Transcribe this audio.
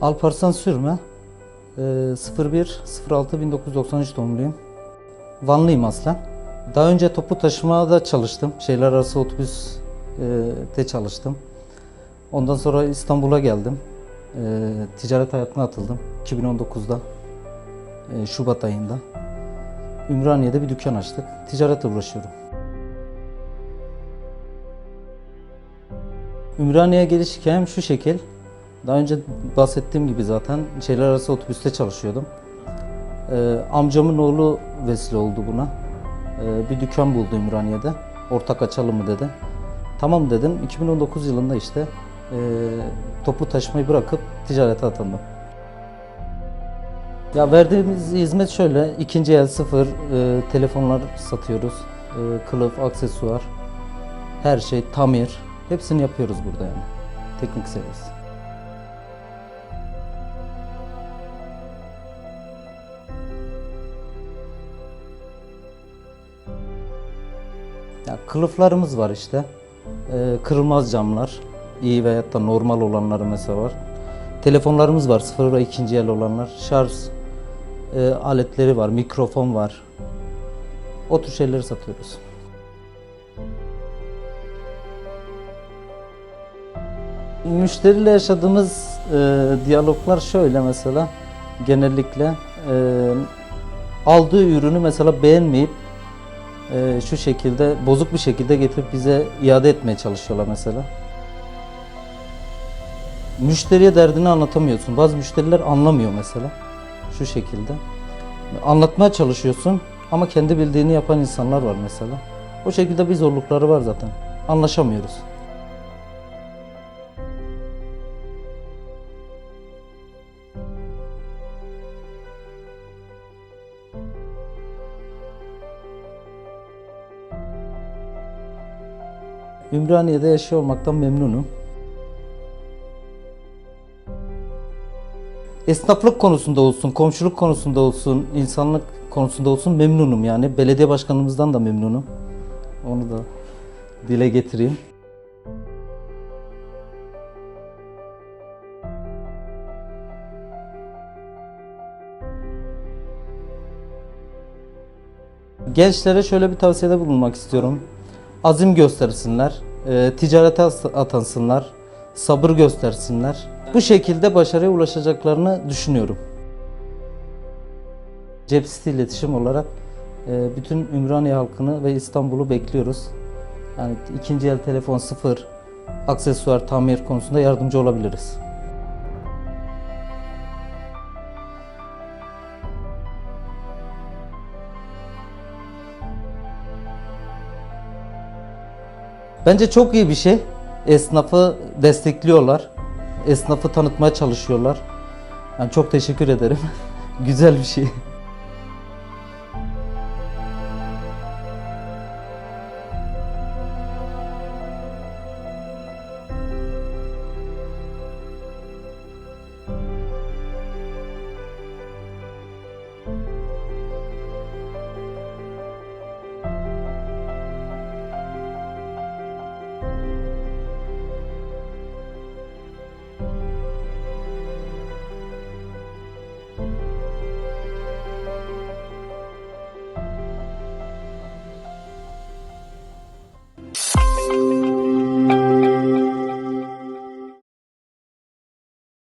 Alparslan Sürme. Ee, 01 06 1993 doğumluyum. Vanlıyım aslen. Daha önce toplu taşımada çalıştım. Şehirler arası otobüs e, de çalıştım. Ondan sonra İstanbul'a geldim. Ee, ticaret hayatına atıldım 2019'da. e, Şubat ayında. Ümraniye'de bir dükkan açtık. Ticaretle uğraşıyorum. Ümraniye'ye geliş hikayem şu şekil. Daha önce bahsettiğim gibi zaten şehirler arası otobüste çalışıyordum. Ee, amcamın oğlu vesile oldu buna. Ee, bir dükkan buldu Ümraniye'de. Ortak açalım mı dedi. Tamam dedim. 2019 yılında işte e, toplu taşımayı bırakıp ticarete atıldım. Ya verdiğimiz hizmet şöyle, ikinci el sıfır e, telefonlar satıyoruz. E, kılıf, aksesuar, her şey, tamir, hepsini yapıyoruz burada yani. Teknik servis. Ya kılıflarımız var işte. E, kırılmaz camlar, iyi veyahut da normal olanları mesela var. Telefonlarımız var, sıfır ve ikinci el olanlar. Şarj e, aletleri var, mikrofon var. O tür şeyleri satıyoruz. Müşteriyle yaşadığımız e, diyaloglar şöyle mesela genellikle e, aldığı ürünü mesela beğenmeyip e, şu şekilde bozuk bir şekilde getirip bize iade etmeye çalışıyorlar mesela. Müşteriye derdini anlatamıyorsun. Bazı müşteriler anlamıyor mesela. Şu şekilde. Anlatmaya çalışıyorsun ama kendi bildiğini yapan insanlar var mesela. O şekilde bir zorlukları var zaten. Anlaşamıyoruz. Ümraniye'de yaşıyor olmaktan memnunum. Esnaflık konusunda olsun, komşuluk konusunda olsun, insanlık konusunda olsun memnunum yani. Belediye başkanımızdan da memnunum. Onu da dile getireyim. Gençlere şöyle bir tavsiyede bulunmak istiyorum. Azim göstersinler, e, ticarete atansınlar, sabır göstersinler. Bu şekilde başarıya ulaşacaklarını düşünüyorum. Cepsiti iletişim olarak e, bütün Ümraniye halkını ve İstanbul'u bekliyoruz. Yani ikinci el telefon sıfır, aksesuar, tamir konusunda yardımcı olabiliriz. Bence çok iyi bir şey. Esnafı destekliyorlar. Esnafı tanıtmaya çalışıyorlar. Yani çok teşekkür ederim. Güzel bir şey.